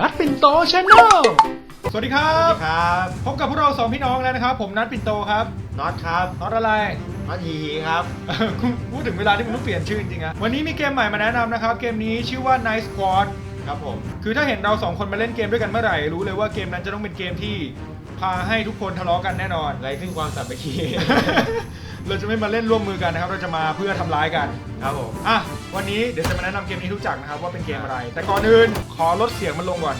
นัดปิ่นโตชาแนลสวัสดีครับ ครับพบกับพวกเราสองพี่น้องแล้วนะครับ ผมนัดปิ่นโตครับน็อตครับน็อตอะไร น็อตฮีฮีครับเออกูพูดถึงเวลาที่มึงต้องเปลี่ยนชื่อจริงๆอะวันนี้มีเกมใหม่มาแนะนำนะครับ เกมนี้ชื่อว่า Night Squad ครับผม คือถ้าเห็นเราสองคนมาเล่นเกมด้วยกันเมื่อไหร่ รู้เลยว่าเกมนั้นจะต้องเป็นเกมที่ พาให้ทุกคนทะเลาะกันแน่นอนไรซึ่งความสามัคคีเราจะไม่มาเล่นร่วมมือกันนะครับ เราจะมาเพื่อทำร้ายกัน ครับผมอะวันนี้เดี๋ยวจะมาแนะนำเกมนี้ให้รู้จักนะครับ ว่าเป็นเกมอะไร แต่ก่อนอื่นขอลดเสียงมันลงก่อน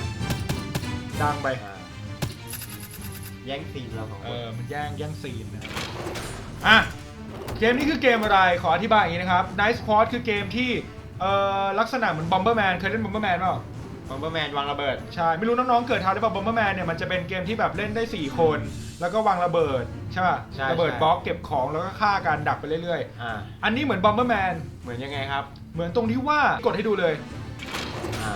ดังไปอ่าแย่งซีนเราของเออมันแย่งแย่งซีนนะอะ เกมนี้คือเกมอะไร ขออธิบายอย่างนี้นะครับ Night Squad คือเกมที่เอ่อลักษณะเหมือน Bomberman เคยเล่น Bomberman เปล่า บอมเบอร์แมนวางระเบิด ใช่ ไม่รู้น้องๆ เกิดทันหรือเปล่า Bomberman เนี่ยมันจะเป็นเกมที่แบบเล่นได้ 4 คน แล้วก็วางระเบิด ใช่ป่ะใช่ระเบิดใช่ บล็อกเก็บของแล้วก็ฆ่ากันดักไปเรื่อยอ่า ๆ อันนี้เหมือน Bomberman เหมือนยังไงครับ เหมือนตรงที่ว่ากดให้ดูเลย อ่า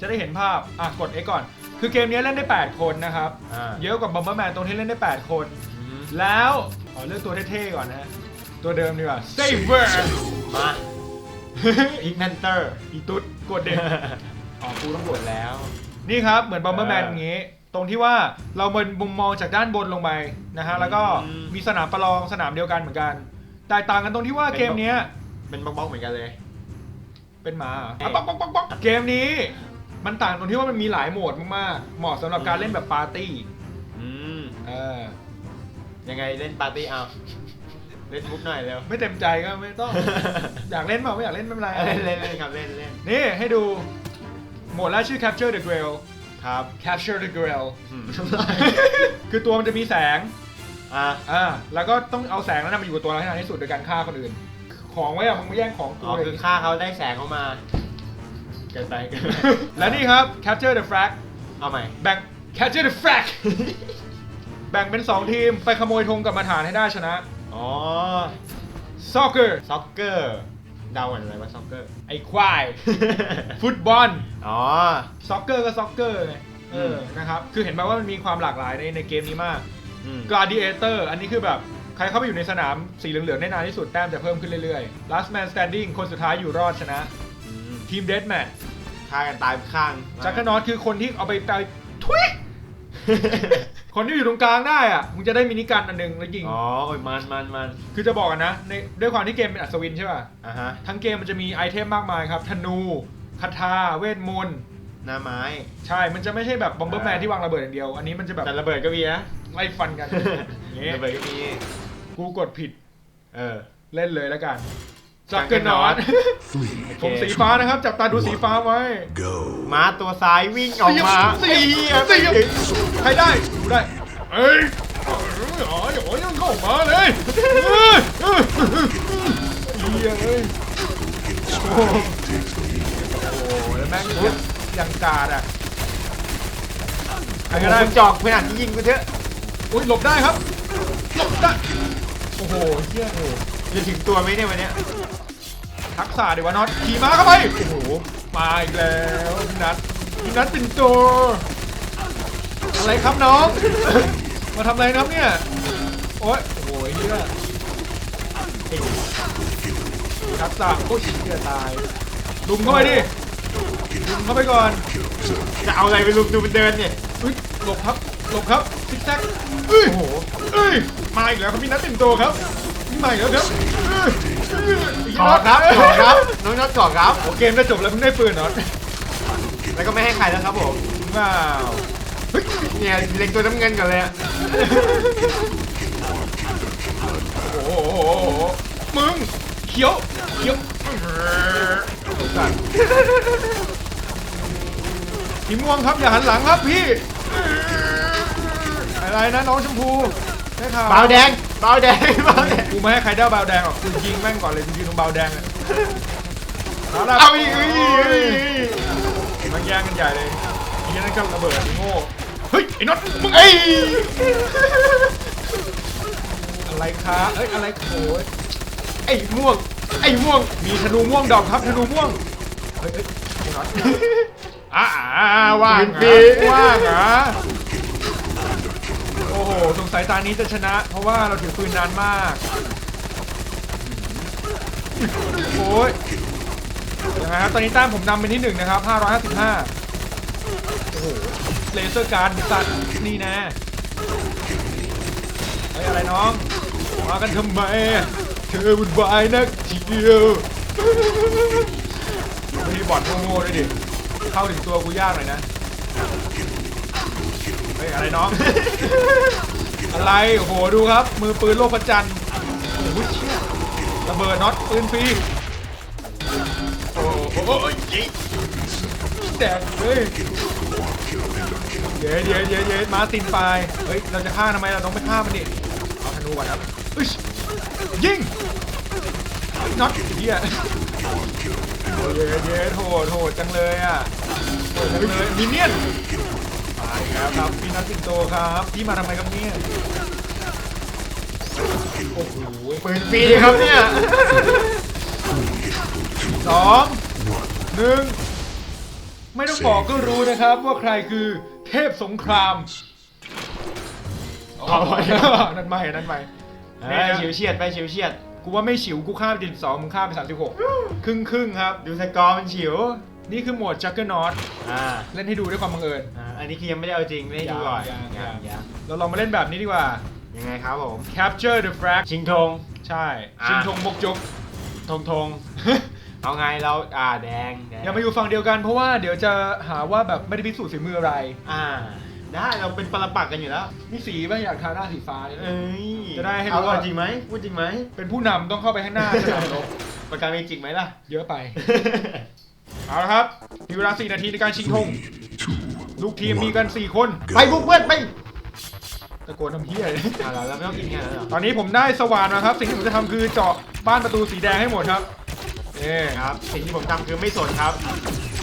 จะได้เห็นภาพ อะ กด X ก่อน คือเกมนี้เล่นได้ 8 คนนะครับ อ่าเยอะกว่า Bomberman ตรงที่เล่นได้ 8 คน อืมแล้วขอเลือกตัวเท่ๆก่อนนะฮะตัวเดิมดีกว่า Saver มา อิกนันเตอร์ อีตุ๊ดกดเด็ อ๋อกูต้องกดแล้ว นี่ครับเหมือน Bomberman เอออย่างงี้ ตรงที่ว่าเราเมินมุมมองจากด้านบนลงไปนะฮะแล้วก็อืม มีสนามประลองสนามเดียวกันเหมือนกัน แต่ต่างกันตรงที่ว่าเป็นเกมเนี้ยเป็นบล็อกๆเหมือนกันเลย เป็นหมาเหรอเอ้ยอะป๊อกป๊อกป๊อกป๊อกเกมนี้ มันต่างตรงที่ว่ามันมีหลายโหมดมากๆเหมาะสำหรับการเล่นแบบปาร์ตี้อืมเออยังไงเล่นปาร์ตี้เอาเล่นมุกหน่อยเร็ว ไม่เต็มใจก็ไม่ต้อง อยากเล่นเปล่าไม่อยากเล่นไม่เป็นไร เล่นเล่นเล่นครับเล่นเล่น นี่ให้ดูโหมดแรกชื่อ Capture the Grail ครับ Capture the Grail อืมคือตัวมันจะมีแสง อ่าอ่า แล้วก็ต้องเอาแสงนั้นนะมาอยู่กับตัวเราให้นานที่สุดโดยการฆ่าคนอื่น ของไว้อะมึงไม่แย่งของกูอ๋อเลยคือฆ่าเขาได้แสงเข้ามา เกินไปเกินไปและนี่ครับ Capture the Flag เอาใหม่ แบ่ง Capture the Flag แบ่งเป็น 2 ทีมไปขโมยธงกลับมาฐานให้ได้ชนะ อ๋อ Soccer ซ็อกเกอร์ เดากันอะไรว่าซ็อกเกอร์ ไอ้ควาย ฟุตบอล อ๋อ ซ็อกเกอร์ก็ซ็อกเกอร์ไงเออ นะครับ คือเห็นไหมว่ามันมีความหลากหลายในในเกมนี้มาก อืม Gladiator อันนี้คือแบบ ใครเข้าไปอยู่ในสนามสีเหลืองๆได้นานที่สุดแต้มจะเพิ่มขึ้นเรื่อยๆ Last Man Standing คนสุดท้ายอยู่รอดชนะ อืมทีม Deathmatch ฆ่ากันตายข้างจักรนอตคือคนที่เอาไปไปทุย คนที่อยู่ตรงกลางได้อะมึงจะได้มินิกันอันหนึงแล้วยิง อ๋อโอ้ยมันมันมันคือจะบอกกันนะในด้วยความที่เกมเป็นอัศวินใช่ป่ะ อะฮะ ทั้งเกมมันจะมีไอเทมมากมายครับ ธนูคาถาเวทมนต์ หน้าไม้ ใช่ มันจะไม่ใช่แบบบอมเบอร์แมนที่วางระเบิดอย่างเดียว อันนี้มันจะแบบแต่ระเบิดก็มีนะไล่ฟันกันอย่างเงี้ยระเบิดก็มี กูกดผิด เออ เล่นเลยแล้วกัน จักเกอร์นอต Three, ผมสีฟ้านะครับ จับตาดูสีฟ้าไว้ go. ม้าตัวซ้ายวิ่งออกมาเสียบเสียบเสียบใครได้ดูได้ เอ้ยอ๋อเดี๋ยวยังเข้ามาเลยเอ้ยเอ้ยเฮียเอ้ยโอ้โหโอ้โหแล้วแม่งยังยังกาดอะใครไอ้ก็ก็ได้ได้จอกเพื่อนยิงกูเถอะอุ้ยหลบได้ครับ หลบได้ โอ้โหเฮียโอ้โหจะถึงตัวไหมเนี่ยวันเนี้ย ทักษะดีวะน็อตขี่ม้าเข้าไป โอ้โห มาอีกแล้วพี่นัทพี่นัทเป็นตัวอะไรครับน้อง มาทำอะไรนะครับเนี่ย โอ๊ยโอ้โหเฮียทักษะโอ้ยเฮียตาย ลุมเข้าไปดิ ลุมเข้าไปก่อน จะเอาอะไรไปลุมดูมันเดินเนี่ยอุ้ยหลบครับ หลบครับ ซิกแซกเอ้ยโอ้โหเอ้ย มาอีกแล้วครับพี่นัทเป็นตัวครับนี่มาอีกแล้วครับ ขอครับขอครับ น้องน็อตขอครับ โอเกมจะจบแล้วเพิ่งได้ปืนเหรอแล้วก็ไม่ให้ใครแล้วครับผมว้าวเนี่ยเล็งตัวน้ำเงินก่อนเลยอะโอ้โหมึงเขียวเขียวสัตว์สีม่วงครับอย่าหันหลังครับพี่ อะไรนะน้องชมพู ได้ข่าวบาวแดงบาวแดงบาวแดงกูไม่ให้ใครได้บาวแดงหรอกกูยิงแม่งก่อนเลยกูยืนตรงบาวแดงเลยเอาละเอาอีกเอาอีกเอาอีกมันแย่งกันใหญ่เลยไอ้ยันนั่นก็ระเบิดไอ้โง่เฮ้ยไอ้น็อตมึงเอ้ยอะไรคะเอ้ยอะไรโอ้ยไอ้ม่วงไอ้ม่วงมีธนูม่วงดอกครับธนูม่วงเฮ้ยเฮ้ยไอ้น็อตอ่าอ่าว่างเหรอว่างเหรอโอ้โหสงสัยตานี้จะชนะ เพราะว่าเราถือปืนนานมาก โอ้ยยังไงครับตอนนี้แต้มผมนำเป็นที่หนึ่งนะครับ 555 โอ้โห เลเซอร์การสัตว์นี่แน่เฮ้อะไรน้อง มากันทำไม เธอวุ่นวายนักทีเดียวไม่มีบอดโง่ๆด้วยดิ เข้าถึงตัวกูยากหน่อยนะ เฮ้ยอะไรน้อง อะไรโอ้โหดูครับ มือปืนโลกพระจันทร์โอ้โหเชี่ยระเบิดน็อตปืนฟรีโอ้โหโอ้โหยิงแดกเลยเยวเยวเยวเยวมาตินไปเฮ้ยเราจะฆ่าทำไมเราต้องไปฆ่ามันดิเอาธนูก่อนครับอึชยิงน็อตเฮียโอ้ยเยวเยวโหดโหดจังเลยอะโหดจังเลยมินเนี่ยน แล้วครับพี่นัทสิงโตครับพี่มาทำไมครับเนี่ยโอ้โหปืนฟรีครับเนี่ยสองหนึ่งไม่ต้องบอกก็รู้นะครับว่าใครคือเทพสงครามอ๋อนั่นไม่นั่นไม่เฮ้ยฉิวเฉียดไปฉิวเฉียดกูว่าไม่ฉิวกูฆ่าไปดิสองมึงฆ่าไปสามสิบหกครึ่งครึ่งๆครับ ดูสกอร์มันฉิว นี่คือโหมดจักเกอร์นอตอ่าเล่นให้ดูด้วยความบังเอิญ อ่าอันนี้คือยังไม่ได้เอาจริงไม่ได้ดูก่อนยังยัง ยังเราลองมาเล่นแบบนี้ดีกว่า ยังไงครับผม capture the flag ชิงธง ใช่ อะ ชิงธงบกจกธงธง เอาไงเราอ่าแดงแดงอย่ามาอยู่ฝั่งเดียวกันเพราะว่าเดี๋ยวจะหาว่าแบบไม่ได้พิสูจน์ฝีมืออะไร อ่า ได้เราเป็นปรปักษ์กันอยู่แล้วมีสีบ้างอยากทาหน้าสีฟ้าเนี่ย เอ้ยจะได้ให้รู้เอาว่า เอาจริงไหมพูดจริงไหมเป็นผู้นำต้องเข้าไปข้างหน้าสนามรบประกันมีจริงไหมล่ะ เยอะไป เอาละครับมีเวลา4นาทีในการชิงธงลูกทีมมีกัน 4 คน ไปพวกเพื่อนไปตะโกนทำเพี้ยเลยอ่าเราไม่ต้องกินแค่นั้นหรอตอนนี้ผมได้สว่านมาครับ สิ่งที่ผมจะทำคือเจาะบ้านประตูสีแดงให้หมดครับเอ๊ครับ สิ่งที่ผมทำคือไม่สนครับ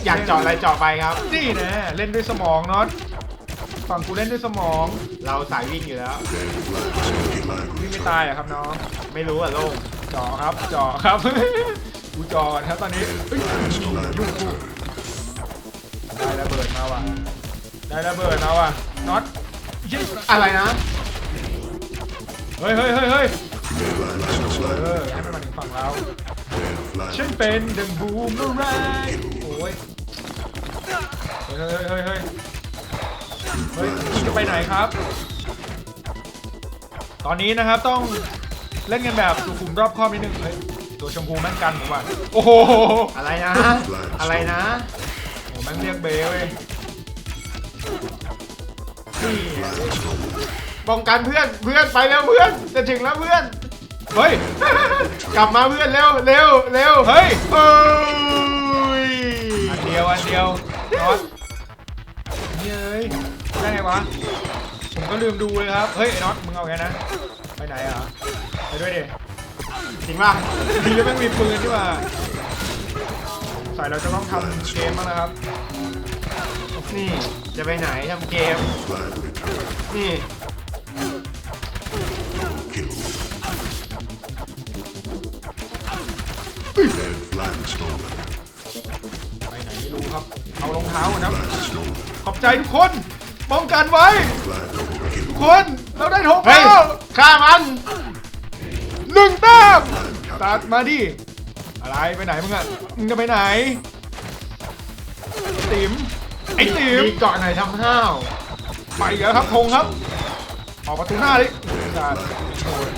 อยากเจาะอะไรเจาะไปครับ นี่นะเล่นด้วยสมองน็อตฝั่งกูเล่นด้วยสมอง เราสายวิ่งอยู่แล้ววิ่งไม่ตายอะครับน้อง ไม่รู้อะโลกเจาะครับเจาะครับ กูจาะก่อนครับตอนนี้เอ้ยยุ่งกูได้ระเบิดมาว่ะ ได้ระเบิดมาว่ะน็อตเย้อะไรนะ เฮ้ยเฮ้ยเฮ้ยเฮ้ยเออให้มันมาถึงฝั่งเราฉันเป็นเดังบูมเมอแรงโอ้ยเฮ้ยเฮ้ยเฮ้ยเฮ้ยเฮ้ยคุณจะไปไหนครับ ตอนนี้นะครับต้องเล่นกันแบบสุขุมรอบคอบนิดนึงเฮ้ย ตัวชมพูแม่งกันผมว่ะโอ้โหอะไรนะ อะไรนะโอ้แม่งเรียกเบย์เว้ยนี่ป้องกันเพื่อนเพื่อนไปแล้วเพื่อนจะถึงแล้วเพื่อนเฮ้ย กลับมาเพื่อนเร็วเร็วเร็วเฮ้ยเอ้ยอันเดียวอันเดียวน็อตเฮ้ยได้ไงวะผมก็ลืมดูเลยครับ เฮ้ยไอ้น็อตมึงเอาไงนะ ไปไหนอะไปด้วยดิ จริงป่ะดีแล้วแม่งมีปืนที่ว่าใส่เราจะต้องทำเกมบ้างนะครับ นี่จะไปไหนทำเกม นี่ไปไหนไม่รู้ครับ เอารองเท้าก่อนครับ ขอบใจทุกคน ป้องกันไว้ ทุกคน เราได้ธงเฮ้ ตัดมาดิ อะไรไปไหนมึงอะมึงจะไปไหน ติ๋มไอ้ติ๋มมีเกาะหน่อยทำห้าว ไปอีกแล้วครับธงครับ ออกประตูหน้าดิสัตว์โอ้ย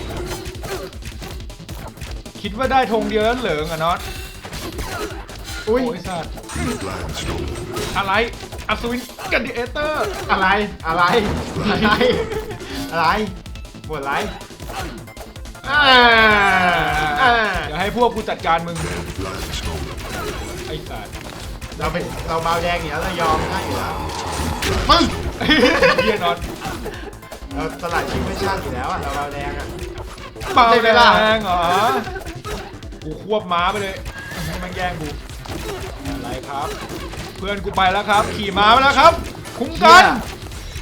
คิดว่าได้ธงเดียวแล้วเหลิงอะน็อตอุ้ยโอ้ยสัตว์อะไรอัศวินกันดิเอเตอร์ อะไรอะไรอะไรอะไรปวดไร อ่าอ่าเดี๋ยวให้พวกกูจัดการมึง ไอ้สัตว์เราเป็นเราเบาแดงอยู่แล้วเรายอมได้อยู่แล้วมึงเฮียน็อตเราสลัดชิ้นไม่ชาติอยู่แล้วอะเราเบาแดงอะ เปล่าใช่ไหมแดล่ะงเหรอ กูควบม้าไปเลยให้มันแย่งกู อะไรครับ เพื่อนกูไปแล้วครับ ขี่ม้าไปแล้วครับ คุ้มกัน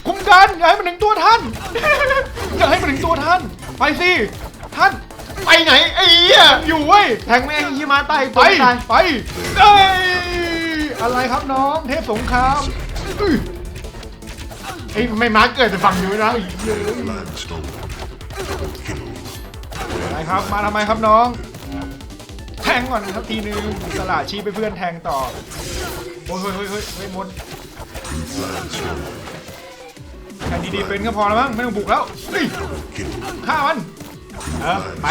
คุ้มกันอย่าให้มันถึงตัวท่าน อย่าให้มันถึงตัวท่าน ไปสิ ท่าน ไปไหนไอ้เหี้ยอยู่เว้ยแทงแม่งยี่มาไตายไปตาย ไปเอ้ยอะไรครับน้องเทพสงครามอื้อไอ้ยไม่มาเกิดแต่ฝั่งนู้นนะอะไรครับ มาทำไมครับน้อง แทงก่อนครับทีนึงสละชีพไปเพื่อนแทงต่อโอ้ยเฮ้ยเฮ้ยเฮ้ยเฮ้ยมดแค่ดีๆเป็นก็พอแล้วมั้งไม่ต้องบุกแล้วเฮ้ยฆ่ามัน เออไป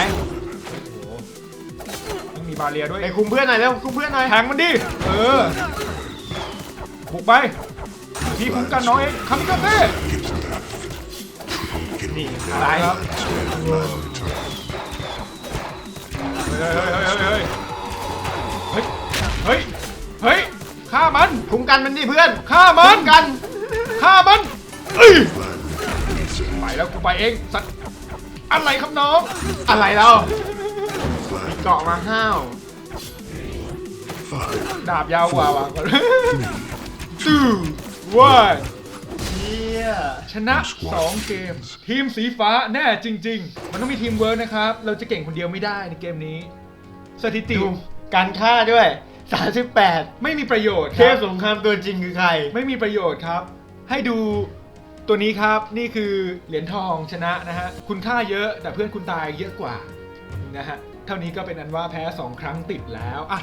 ต้องมีบาเรียด้วยไปคุมเพื่อนหน่อยเร็วคุมเพื่อนหน่อยแทงมันดิเออบุกไปพี่คุ้มกันน้องเองคามิกาเซ่นี่อะไรครับเฮ้ยเฮ้ยเฮ้ยเฮ้ยเฮ้ยเฮ้ยฆ่ามันคุมกันมันดิเพื่อนฆ่ามันคุมกันฆ่ามันเอ้ยไปแล้วกูไปเองสัตว์ อะไรครับน้อง อะไรเรามีเกาะมาห้าวดาบยาวกว่าวางก่อน two one เชี่ยชนะ 2 เกม ทีมสีฟ้าแน่จริง ๆ มันต้องมีทีมเวิร์กนะครับ เราจะเก่งคนเดียวไม่ได้ในเกมนี้ สถิติดูการฆ่าด้วย 38 ไม่มีประโยชน์เทครัพบสงครามตัวจริงคือใคร ไม่มีประโยชน์ครับ ให้ดู ตัวนี้ครับนี่คือเหรียญทองชนะนะฮะคุณค่าเยอะแต่เพื่อนคุณตายเยอะกว่านะฮะเท่านี้ก็เป็นอันว่าแพ้ 2 ครั้งติดแล้วอะ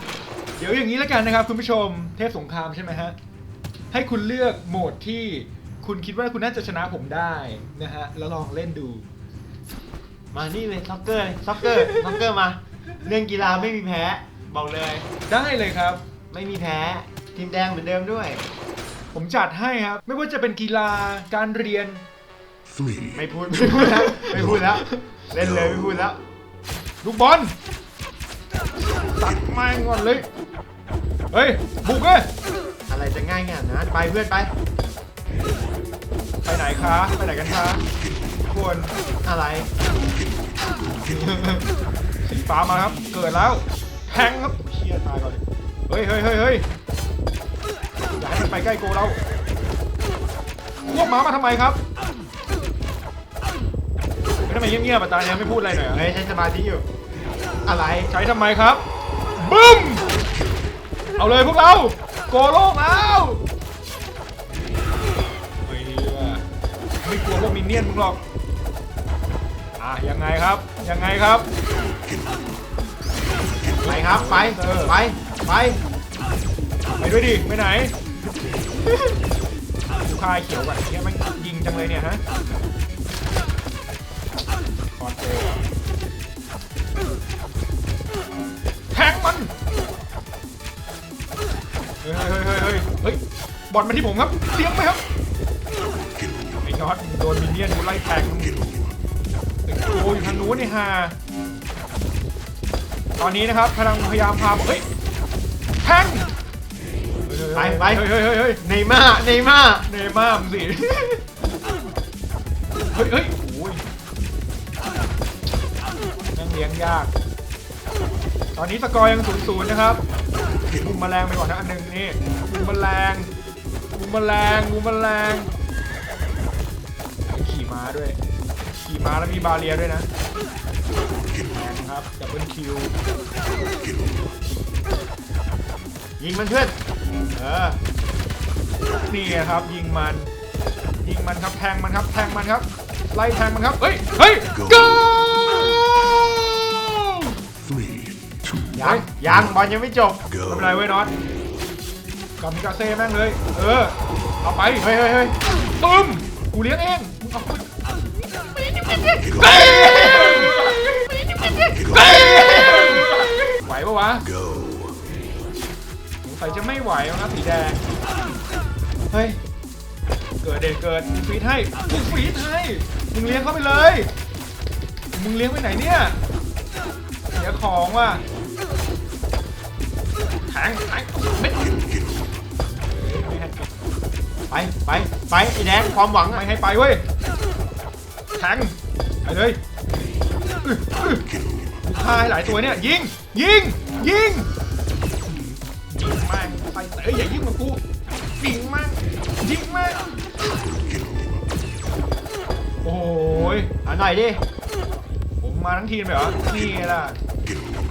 เดี๋ยวอย่างนี้แล้วกันนะครับ คุณผู้ชมเทพสงครามใช่ไหมฮะให้คุณเลือกโหมดที่คุณคิดว่าคุณน่าจะชนะผมได้นะฮะแล้วลองเล่นดู มานี่เลยซ็อกเกอร์เลยซ็อกเกอร์ซ็อกเกอร์มา เรื่องกีฬาไม่มีแพ้ บอกเลย ได้เลยครับ ไม่มีแพ้ทีมแดงเหมือนเดิมด้วย ผมจัดให้ครับ ไม่ว่าจะเป็นกีฬาการเรียน Three. ไม่พูดไม่พูดแล้วไม่พูดแล้วเล่นเลยไม่พูดแล้วลูกบอลตัดแม่งก่อนเลยเฮ้ยบุกเลยอะไรจะง่ายงานนะไปเพื่อนไป ไปไหนคะไปไหนกันคะควรอะไร สีฟ้ามาครับ เกิดแล้วแทงครับเชียตายก่อนเฮ้ยเฮ้ยเฮ้ยเฮ้ย อย่าให้มันไปใกล้โกเราพวกหมามาทำไมครับไม่ทำไมเงียบๆอะตาเนี่ยไม่พูดอะไรหน่อยเหรอเฮ้ยใช้สมาธิอยู่ อะไร ใช้ทำไมครับบึ้ม เอาเลยพวกเรา โกโลกแล้วไม่ดีว่ะไม่กลัวพวกมินเนี่ยนมึงหรอก อะยังไงครับ ยังไงครับ ไปครับ ไปเออไป ไป ไปด้วยดิไปไหนลูกคายเขียวแบบนี้ยมันยิงจังเลยเนี่ยฮะคอร์ดโกแทงมัน เฮ้ยเฮ้ยเฮ้ยเฮ้ยเฮ้ยบอลมาที่ผมครับเลี้ยงไหมครับไอ้น็อตโดนมินเนี่ยนกูไล่แทงไอ้โกอยู่ทางนู้นนี่ฮาตอนนี้นะครับกำลังพยายามพาเฮ้ยแทง ไปไปเฮ้ยเฮ้ยเฮ้ยเฮ้ยเนย์มาร์เนย์มาร์เนม่ามึงสิ เฮ้ยเฮ้ยโอ้ยนั่งเลี้ยงยาก ตอนนี้สกอร์ยังศูนย์ศูนย์นะครับมุมแมลงไปก่อนนะอันหนึ่งนี่มุมแมลงมุมแมลงมุมแมลงขี่ม้าด้วย ขี่ม้าแล้วมีบาเรียด้วยนะแรงครับดับเบิลคิวยิงมันเพื่อน เออนี่ไงครับ ยิงมัน ยิงมันครับแทงมันครับ แทงมันครับ ไล่แทงมันครับ เฮ้ย เฮ้ย go Three. Two. ยังยังบอลยังไม่จบ Go. ไม่เป็นไรเว้ยน็อตกามิกาเซ่แม่งเลย เออ เอาไป เฮ้ยเฮ้ยเฮ้ยปึ้มกูเลี้ยงเองมึงเอาไปเต้ไหวปะวะ Go. สงสัยจะไม่ไหวแล้วนะสีแดง เฮ้ย เกิดเด็กเกิดมึงฟีดให้มึงฟีดให้มึงเลี้ยงเข้าไปเลย มึงเลี้ยงไปไหนเนี่ยเสียของว่ะแทงแทงไม่ไม่ให้ไปไปไปไอ้แดงความหวังไม่อะให้ไปเว้ยแทงไปเลยอื้ออื้อกูฆ่าให้หลายตัวเนี่ยยิงยิงยิง ม่งไปเอ้ยอย่ายิงกับกูยิงม่งยิงม่งโอ้ยอาหน่อยดิผมมาทั้งทีมเลยเหรอนี่ไงล่ะ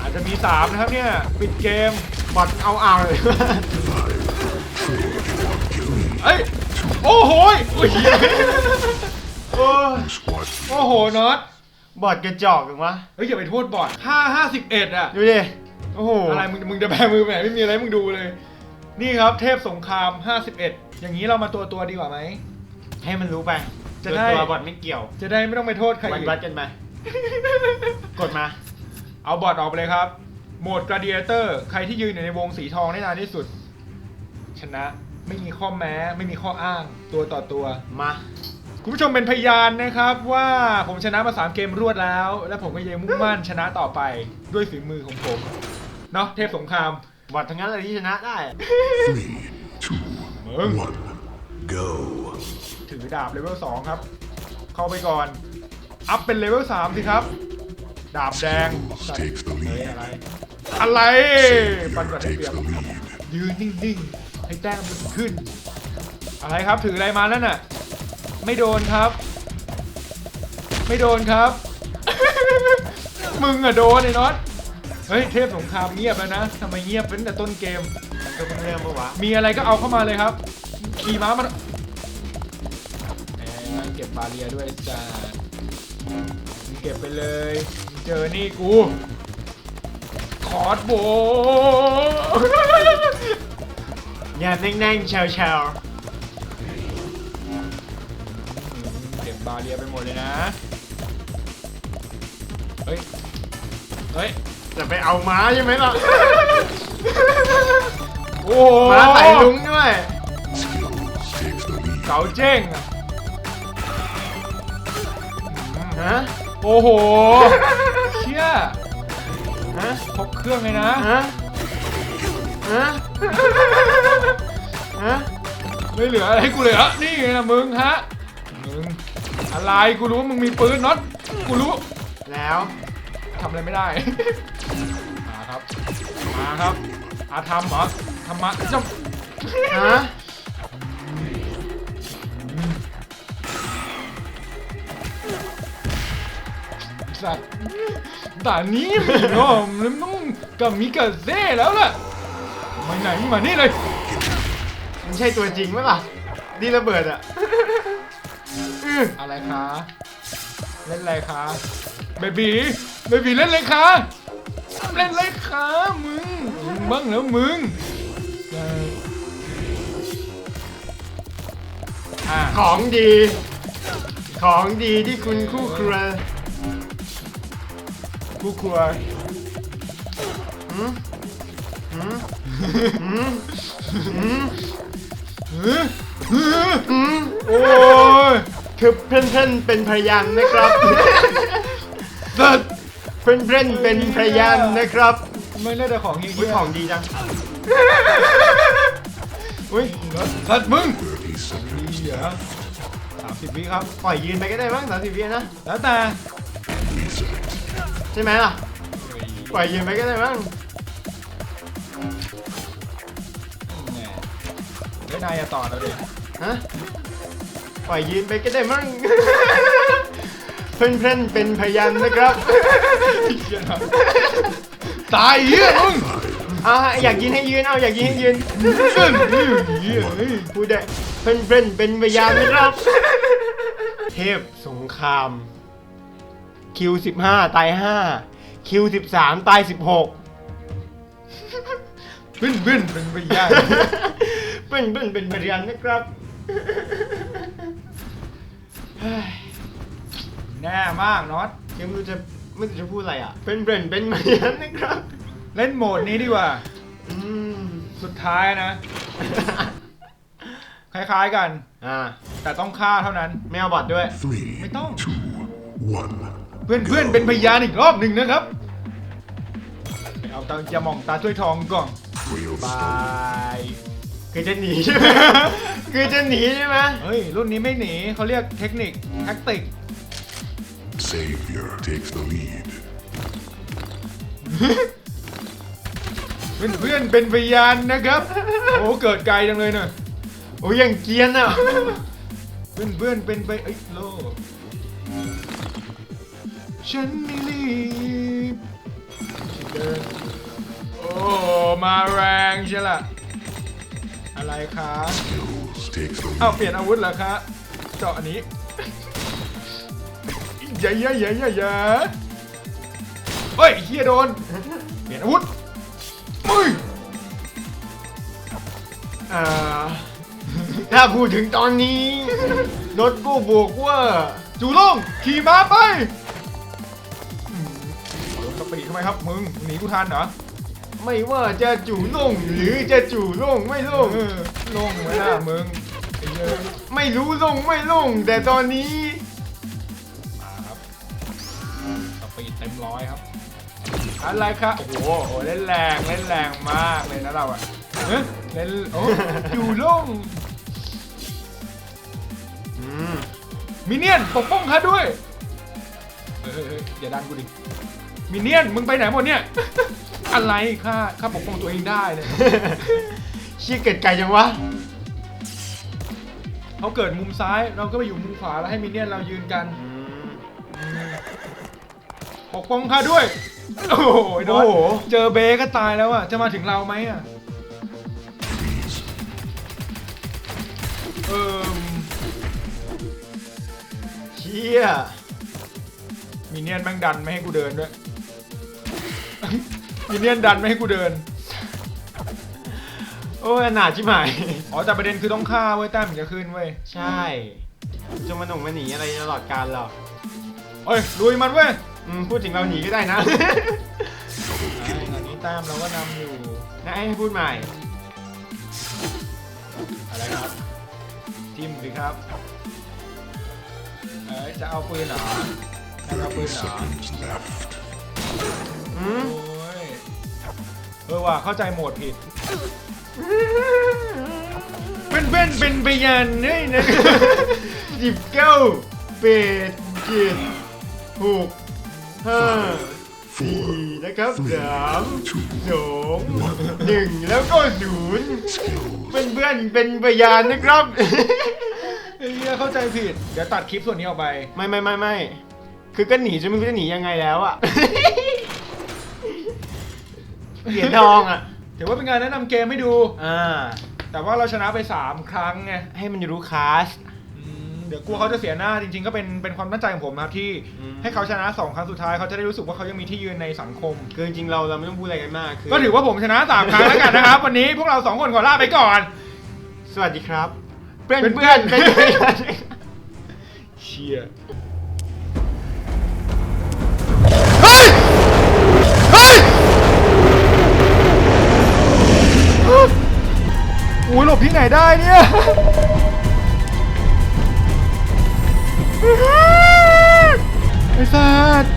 อาจจะมีสามนะครับเนี่ยปิดเกมบอลเอาเอาเลยเอ้ยโอ้โหยโอ้ยโอ้โหน็อตบอลกระจอกจังวะเฮ้ยอย่าไปโทษบอดห้าห้าสิบเอ็ดอะดูดิ อ้โห อะไรมึงมึงจะแบมือไปไหนไม่มีอะไรให้มึงดูเลย นี่ครับเทพสงคราม 51 อย่างนี้เรามาตัวตัวๆดีกว่าไหม ให้มันรู้ไปจะตัวได้ ตัวบอดไม่เกี่ยวจะได้ไม่ต้องไปโทษใครวัดอีกวัดกันไปกดมา เอาบอร์ดออกไปเลยครับ โหมด Gladiator ใครที่ยืนอยู่ในวงสีทองได้นานที่สุด ชนะไม่มีข้อแม้ ไม่มีข้ออ้างตัวต่อตัวมาคุณผู้ชมเป็นพยานนะครับว่าผมชนะมา 3 เกมรวดแล้ว และผมก็ยังมุ่งมั่นชนะต่อไปด้วยฝีมือของผม เนาะเทพสงครามบอดทั้งนั้นเลยที่ชนะได้ Three, two, Mừng. one, go. ถือดาบเลเวล2ครับ เข้าไปก่อน อัพเป็นเลเวล3สิครับ ดาบแดง Skills takes the เฮ้ย lead. อะไร อะไร ปันก่อนได้เป Takes รียบ the lead. ยืนนิ่งๆ ให้แต้มมันขึ้น อะไรครับถืออะไรมานั่นน่ะ ไม่โดนครับ ไม่โดนครับ มึงอะโดนไอ้น็อต เฮ้ยเทพสงครามเงียบแล้วนะทำไมเงียบเป็นแต่ต้นเกมมันก็เพิ่งเริ่มปะวะมีอะไรก็เอาเข้ามาเลยครับ ขี่ม้ามันแหมเก็บบาเรียด้วยจ้ามึงเก็บไปเลยเจอนี่กูคอร์ดโบ อย่าแน่งๆเชาเชาเก็บบาเรียไปหมดเลยนะ เฮ้ย เฮ้ยๆ จะไปเอาม้าใช่ไหมล่ะ โอ้โหม้าใส่ลุงด้วย Skills takes the lead. เก๋าเจ้งอะฮะ โอ้โห เชี่ยฮะครบเครื่องเลยนะ ฮะ ฮะ ฮะ ไม่เหลืออะไรให้กูเลยเหรอนี่ไงนะมึงฮะ มึงอะไรกูรู้ว่ามึงมีปืนน็อต กูรู้ แล้ว ทำอะไรไม่ได้ มาครับมาครับ อาธรรมเหรอธรรมะจฮะำสัตว์ด่านนี้มีเนาะมันต้องกับมิกาเซ่แล้วล่ะมาไหนมานี่เลย มันใช่ตัวจริงไหมล่ะดีระเบิดอะอื้ออะไรคะ เล่นอะไรคะ เบบีเบบีเล่นอะไรคะ เล่นอะไรคะมึงมึงบ้างแล้วมึงเอออะของดี ของดีที่คุณคู่ครัวกูกลัวหืมหืมหืมหืมหือหือหืมโอ้ยคือเพื่อนๆเป็นพยานนะครับ สัตว์เพื่อนๆเป็นพยานนะครับไม่ได้แต่ของเฮีอุ้ยยของดีจังอุ้ยสัตว์มึง30 seconds. เหี้ยสามสิบวิครับปล่อยยืนไปก็ได้บ้างสามสิบวินะแล้วแต่ Reset. ใช่ไหมล่ะปล่อยยืนไปก็ได้บ้างแหม่เฮ้ยนายอย่าต่อแล้วดิฮะปล่อยยืนไปก็ได้มั้ง เพื่อนๆเป็นพยานนะครับเหี้ยนะตายเหี้ยมึงอ่าอยากยืนให้ยืนเอาอยากยืนให้ยืนเส้นนี่เหี้ยเฮ้ยพูดได้เพื่อนๆเป็นพยานนะครับ เทพสงคราม คิวสิบห้าตายห้าคิวสิบสามตายสิบหกบึ้นบึ้นเป็นไปยากเพื่อนๆเป็นพยานนะครับ แน่มากน็อตยังไม่รู้จะไม่รู้จะพูดอะไรอะ เป็นเบรนเป็นพยานนะครับ เล่นโหมดนี้ดีกว่า อืม สุดท้ายนะ คล้ายๆกัน อ่า แต่ต้องฆ่าเท่านั้น ไม่เอาบอดด้วย Three, Mày tao. two, one. เพื่อนเพื่อนๆเป็นพยานอีกรอบหนึ่งนะครับไปเอาตาจะมองตาช่วยทองก่อน Real บา stone. ยคือจะหนีใช่ไหมคือจะหนีใช่ไหมเฮ้ย รุ่นนี้ไม่หนีเขาเรียกเทคนิคแท็กติก Savior takes the lead. เพื่อนเพื่อนๆเป็นพยานนะครับ โอ้เกิดไกลจังเลยเนอะโอ้ยยังเกรียนอะ เพื่อนเพื่อนๆเป็นไปเอ้ยโลฉันไม่รีบเดินโอ้มาแรงใช่ละอะไรคะ Skills takes the เอา lead. เปลี่ยนอาวุธเหรอคะเจาะอันนี้อ ย่าอย่าอย่าอย่าอย่าเฮ้ยเฮียโดนเปลี่ยนอาวุธมึยอ่าถ้าพูดถึงตอนนี้รถกูบวกว่าจูโล่งขี่ม้าไปอืมเอารถสปีดเข้าไปครับมึงหนีกูทันเหรอไม่ว่าจะจู่ลงหรือจะจู่ลงไม่ลงเออโล่งไหมล่ะมึงไอ้เหี้ยไม่รู้ลงไม่ลงแต่ตอนนี้ เต็มร้อยครับ อะไรครับโอ้โหโอ้โหเล่นแรงเล่นแรงมากเลยนะเราอะเฮ้ยเล่นโอ้อยู่โล่งอืมมิเนียนปกป้องข้าด้วยเฮ้ยเฮ้ยเฮ้ยอย่าดันกูดิมิเนียนมึงไปไหนหมดเนี่ย อะไรข้าข้าปกป้องตัวเองได้เลยชี้เกิดไกลจังวะเขาเกิดมุมซ้ายเราก็ไปอยู่มุมขวาแล้วให้มินเนี่ยนเรายืนกัน ปกป้องข้าด้วย โอ้โหโดนโอ้โหเจอเบก็ตายแล้วอะ จะมาถึงเราไหมอะ เออเชี่ยมินเนี่ยนแม่งดันไม่ให้กูเดินด้วยมินเนี่ยนดันไม่ให้กูเดิน โอ้ยอนาถชิบหาย อ๋อแต่ประเด็นคือต้องฆ่าเว้ยแต้มถึงจะขึ้นเว้ย ใช่ จะมาหนงมาหนีอะไรตลอดการหรอกเฮ้ยลุยมันเว้ย อืมพูดถึงเราหนีก็ได้นะไอ้ตอนนี้ต้มเราก็นำอยู่ นะให้พูดใหม่ อะไรครับ ทิมสิครับ เอ้จะเอาปืนเหรอจะเอาปืนเหรอ อืมโอ้ย เออว่ะเข้าใจโหมดผิด เป็นเป็นเป็นพยานเฮ้ยนะ สิบเก้าเป็ดเจ็ดหก ห้าสี่นะครับสาม Two. สองหนึ่งแล้วก็ศูนย์ Skills. เป็นเพื่อนเป็นพยานนะครับเฮียเข้าใจผิด เดี๋ยวตัดคลิปส่วนนี้ออกไป ไม่ไม่ไม่ไม่คือก็หนีจนไม่รู้จะหนียังไงแล้วอะเหรียญทองอะถือว่าเป็นการแนะนำเกมให้ดู อ่า แต่ว่าเราชนะไป 3 ครั้งไง ให้มันรู้คลาสอืม เดี๋ยวกลัวเขาจะเสียหน้าจริง ๆ ก็เป็นเป็นความตั้งใจของผมนะครับที่อืม ให้เขาชนะ2ครั้งสุดท้ายเขาจะได้รู้สึกว่าเขายังมีที่ยืนในสังคม คือจริงๆเราเราไม่ต้องพูดอะไรกันมากคือก็ถือว่าผมชนะ3ครั้งแล้วกันนะครับ วันนี้พวกเรา2คนขอลาไปก่อน สวัสดีครับ เพื่อนเป็นเพื่อนเป็นพยานเชียเฮ้ยเฮ้ยโอ้ยหลบที่ไหนได้เนี่ย ไอ้สัตว์